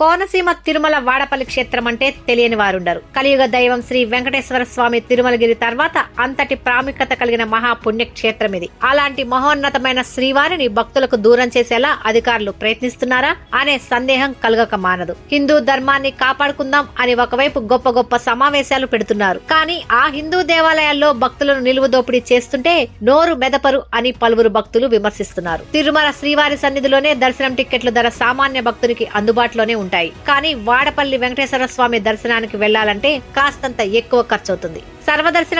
కోనసీమ తిరుమల వాడపల్లి క్షేత్రం అంటే తెలియని వారుండరు. కలియుగ దైవం శ్రీ వెంకటేశ్వర స్వామి తిరుమలగిరి తర్వాత అంతటి ప్రాముఖ్యత కలిగిన మహాపుణ్యక్షేత్రం ఇది అలాంటి మహోన్నతమైన శ్రీవారిని భక్తులకు దూరం చేసేలా అధికారులు ప్రయత్నిస్తున్నారా అనే సందేహం కలగక మానదు. హిందూ ధర్మాన్ని కాపాడుకుందాం అని ఒకవైపు గొప్ప గొప్ప సమావేశాలు పెడుతున్నారు. కానీ ఆ హిందూ దేవాలయాల్లో భక్తులను నిలువు దోపిడీ చేస్తుంటే నోరు మెదపరు అని పలువురు భక్తులు విమర్శిస్తున్నారు. తిరుమల శ్రీవారి సన్నిధిలోనే దర్శనం టిక్కెట్ల ధర సామాన్య భక్తునికి అందుబాటులోనే ఉంటాయి. కానీ వాడపల్లి వెంకటేశ్వర స్వామి దర్శనానికి వెళ్ళాలంటే కాస్తంత ఎక్కువ ఖర్చవుతుంది. అవుతుంది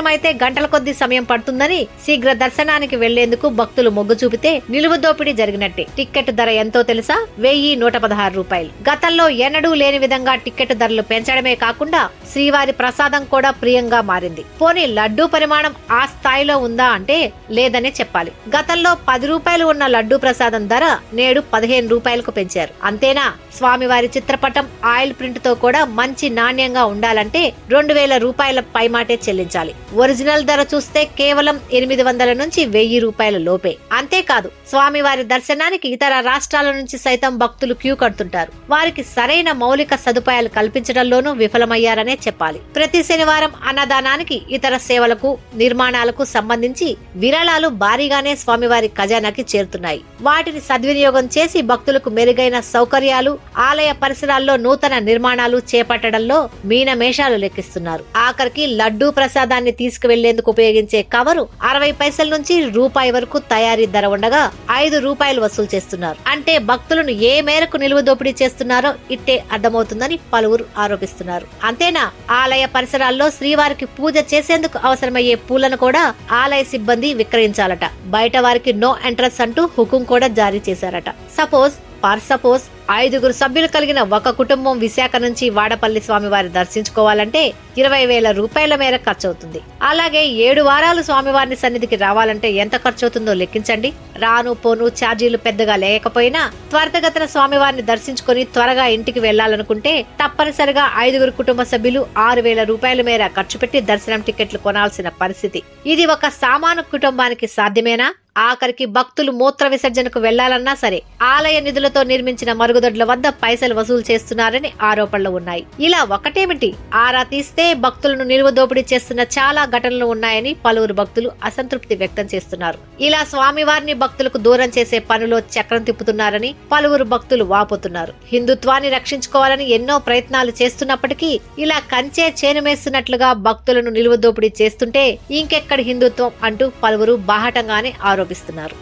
అయితే గంటల కొద్ది సమయం పడుతుందని శీఘ్ర దర్శనానికి వెళ్ళేందుకు భక్తులు మొగ్గు చూపితే నిలువ దోపిడీ జరిగినట్టే. టిక్కెట్ ధర ఎంతో తెలుసా? వెయ్యి నూట పదహారు రూపాయలు. గతంలో ఎన్నడూ లేని విధంగా టిక్కెట్ ధరలు పెంచడమే కాకుండా శ్రీవారి ప్రసాదం కూడా ప్రియంగా మారింది. పోనీ లడ్డూ పరిమాణం ఆ స్థాయిలో ఉందా అంటే లేదనే చెప్పాలి. గతంలో పది రూపాయలు ఉన్న లడ్డూ ప్రసాదం ధర నేడు పదిహేను రూపాయలకు పెంచారు. అంతేనా? స్వామివారి చిత్రపటం ఆయిల్ ప్రింట్తో కూడా మంచి నాణ్యంగా ఉండాలంటే రెండు వేల రూపాయల పైమాటే చెల్లించాలి. ఒరిజినల్ ధర చూస్తే కేవలం ఎనిమిది వందల నుంచి వెయ్యి రూపాయల లోపే. అంతేకాదు స్వామివారి దర్శనానికి ఇతర రాష్ట్రాల నుంచి సైతం భక్తులు క్యూ కడుతుంటారు. వారికి సరైన మౌలిక సదుపాయాలు కల్పించడంలోనూ విఫలమయ్యారనే చెప్పాలి. ప్రతి శనివారం అన్నదానానికి ఇతర సేవలకు నిర్మాణాలకు సంబంధించి విరాళాలు భారీగానే స్వామివారి ఖజానాకి చేరుతున్నాయి. వాటిని సద్వినియోగం చేసి భక్తులకు మెరుగైన సౌకర్యాలు ఆలయ పరిసరాల్లో నూతన నిర్మాణాలు చేపట్టడంలో మీనమేషాలు లెక్కిస్తున్నారు. ఆఖరికి లడ్డూ ప్రసాదాన్ని తీసుకువెళ్ళేందుకు ఉపయోగించే కవరు అరవై పైసల నుంచి రూపాయి వరకు తయారీ ధర ఉండగా ఐదు రూపాయలు వసూలు చేస్తున్నారు. అంటే భక్తులను ఏ మేరకు నిలువ దోపిడీ చేస్తున్నారో ఇట్టే అర్థమవుతుందని పలువురు ఆరోపిస్తున్నారు. అంతేనా? ఆలయ పరిసరాల్లో శ్రీవారికి పూజ చేసేందుకు అవసరమయ్యే పూలను కూడా ఆలయ సిబ్బంది విక్రయించాలట. బయట వారికి నో ఎంట్రన్స్ అంటూ హుకుం కూడా జారీ చేశారట. సపోజ్ ఫర్ సపోజ్ ఐదుగురు సభ్యులు కలిగిన ఒక కుటుంబం విశాఖ నుంచి వాడపల్లి స్వామివారి దర్శించుకోవాలంటే ఇరవై వేల రూపాయల మేర ఖర్చవుతుంది. అలాగే ఏడు వారాలు స్వామివారిని సన్నిధికి రావాలంటే ఎంత ఖర్చవుతుందో లెక్కించండి. రాను పోను ఛార్జీలు పెద్దగా లేకపోయినా త్వరితగతిన స్వామివారిని దర్శించుకొని త్వరగా ఇంటికి వెళ్ళాలనుకుంటే తప్పనిసరిగా ఐదుగురు కుటుంబ సభ్యులు ఆరు వేల రూపాయల మేర ఖర్చు పెట్టి దర్శనం టికెట్లు కొనాల్సిన పరిస్థితి. ఇది ఒక సామాను కుటుంబానికి సాధ్యమేనా? ఆఖరికి భక్తులు మూత్ర విసర్జనకు వెళ్ళాలన్నా సరే ఆలయ నిధులతో నిర్మించిన మరుగు మరుగుదొడ్ల వద్ద పైసలు వసూలు చేస్తున్నారని ఆరోపణలు ఉన్నాయి. ఇలా ఒకటేమిటి ఆరా తీస్తే భక్తులను నిలువ దోపిడీ చేస్తున్న చాలా ఘటనలు ఉన్నాయని పలువురు భక్తులు అసంతృప్తి వ్యక్తం చేస్తున్నారు. ఇలా స్వామివారిని భక్తులకు దూరం చేసే పనిలో చక్రం తిప్పుతున్నారని పలువురు భక్తులు వాపోతున్నారు. హిందుత్వాన్ని రక్షించుకోవాలని ఎన్నో ప్రయత్నాలు చేస్తున్నప్పటికీ ఇలా కంచే చేనుమేస్తున్నట్లుగా భక్తులను నిలువ దోపిడీ చేస్తుంటే ఇంకెక్కడ హిందుత్వం అంటూ పలువురు బాహటంగానే ఆరోపిస్తున్నారు.